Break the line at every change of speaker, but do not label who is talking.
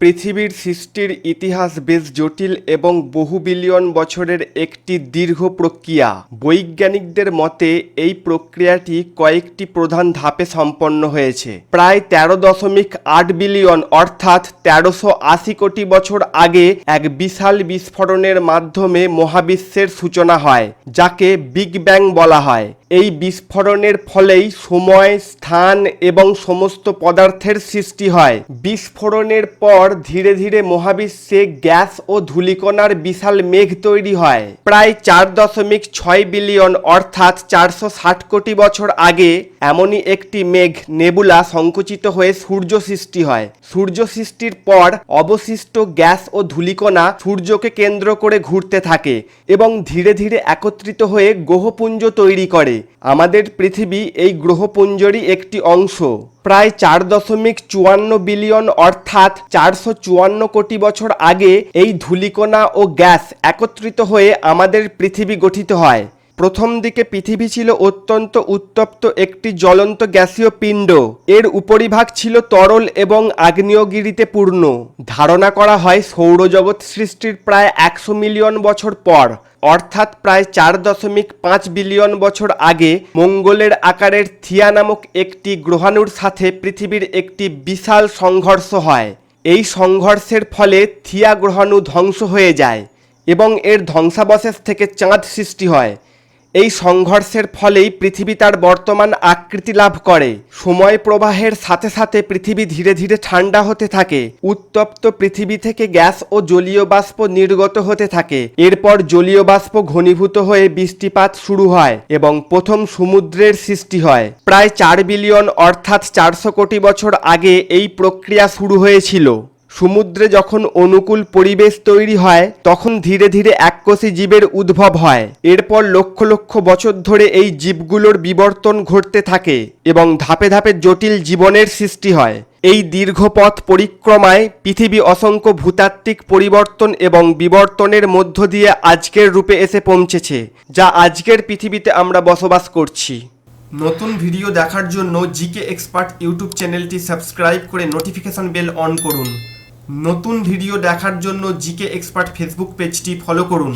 পৃথিবীর সৃষ্টির ইতিহাস বেশ জটিল এবং বহু বিলিয়ন বছরের একটি দীর্ঘ প্রক্রিয়া। বৈজ্ঞানিকদের মতে, এই প্রক্রিয়াটি কয়েকটি প্রধান ধাপে সম্পন্ন হয়েছে। প্রায় তেরো দশমিক আট বিলিয়ন, অর্থাৎ তেরোশো আশি কোটি বছর আগে এক বিশাল বিস্ফোরণের মাধ্যমে মহাবিশ্বের সূচনা হয়, যাকে বিগ ব্যাং বলা হয়। এই বিস্ফোরণের ফলেই সময়, স্থান এবং সমস্ত পদার্থের সৃষ্টি হয়। বিস্ফোরণের পর ধীরে ধীরে মহাবিশ্বে গ্যাস ও ধূলিকণার বিশাল মেঘ তৈরি হয়। প্রায় চার দশমিক ছয় বিলিয়ন অর্থাৎ চারশো ষাট কোটি বছর আগে এমনই একটি মেঘ নেবুলা সংকুচিত হয়ে সূর্য সৃষ্টি হয়। সূর্য সৃষ্টির পর অবশিষ্ট গ্যাস ও ধূলিকণা সূর্যকে কেন্দ্র করে ঘুরতে থাকে এবং ধীরে ধীরে একত্রিত হয়ে গ্রহপুঞ্জ তৈরি করে। আমাদের পৃথিবী এই গ্রহপুঞ্জরই একটি অংশ। প্রায় চার দশমিক চুয়ান্ন বিলিয়ন অর্থাৎ চারশো চুয়ান্ন কোটি বছর আগে এই ধূলিকণা ও গ্যাস একত্রিত হয়ে আমাদের পৃথিবী গঠিত হয়। প্রথম দিকে পৃথিবী ছিল অত্যন্ত উত্তপ্ত একটি জ্বলন্ত গ্যাসীয় পিণ্ড। এর উপরিভাগ ছিল তরল এবং আগ্নেয়গিরিতে পূর্ণ। ধারণা করা হয় সৌরজগৎ সৃষ্টির প্রায় একশো মিলিয়ন বছর পর। অর্থাৎ প্রায় চার দশমিক পাঁচ বিলিয়ন বছর আগে মঙ্গলের আকারের থিয়া নামক একটি গ্রহাণুর সাথে পৃথিবীর একটি বিশাল সংঘর্ষ হয়। এই সংঘর্ষের ফলে থিয়া গ্রহাণু ধ্বংস হয়ে যায় এবং এর ধ্বংসাবশেষ থেকে চাঁদ সৃষ্টি হয়। এই সংঘর্ষের ফলেই পৃথিবী তার বর্তমান আকৃতি লাভ করে। সময় প্রবাহের সাথে সাথে পৃথিবী ধীরে ধীরে ঠান্ডা হতে থাকে। উত্তপ্ত পৃথিবী থেকে গ্যাস ও জলীয় বাষ্প নির্গত হতে থাকে। এরপর জলীয় বাষ্প ঘনীভূত হয়ে বৃষ্টিপাত শুরু হয় এবং প্রথম সমুদ্রের সৃষ্টি হয়। প্রায় চার বিলিয়ন অর্থাৎ চারশো কোটি বছর আগে এই প্রক্রিয়া শুরু হয়েছিল। সমুদ্রে যখন অনুকূল পরিবেশ তৈরি হয়, তখন ধীরে ধীরে এককোষী জীবের উদ্ভব হয়। এরপর লক্ষ লক্ষ বছর ধরে এই জীবগুলোর বিবর্তন ঘটতে থাকে এবং ধাপে ধাপে জটিল জীবনের সৃষ্টি হয়। এই দীর্ঘ পথ পরিক্রমায় পৃথিবী অসংখ্য ভূতাত্ত্বিক পরিবর্তন এবং বিবর্তনের মধ্য দিয়ে আজকের রূপে এসে পৌঁছেছে, যা আজকের পৃথিবীতে আমরা বসবাস করছি। নতুন ভিডিও দেখার জন্য জিকে এক্সপার্ট ইউটিউব চ্যানেলটি সাবস্ক্রাইব করে নোটিফিকেশন বেল অন করুন। নতুন ভিডিও দেখার জন্য জিকে এক্সপার্ট ফেসবুক পেজটি ফলো করুন।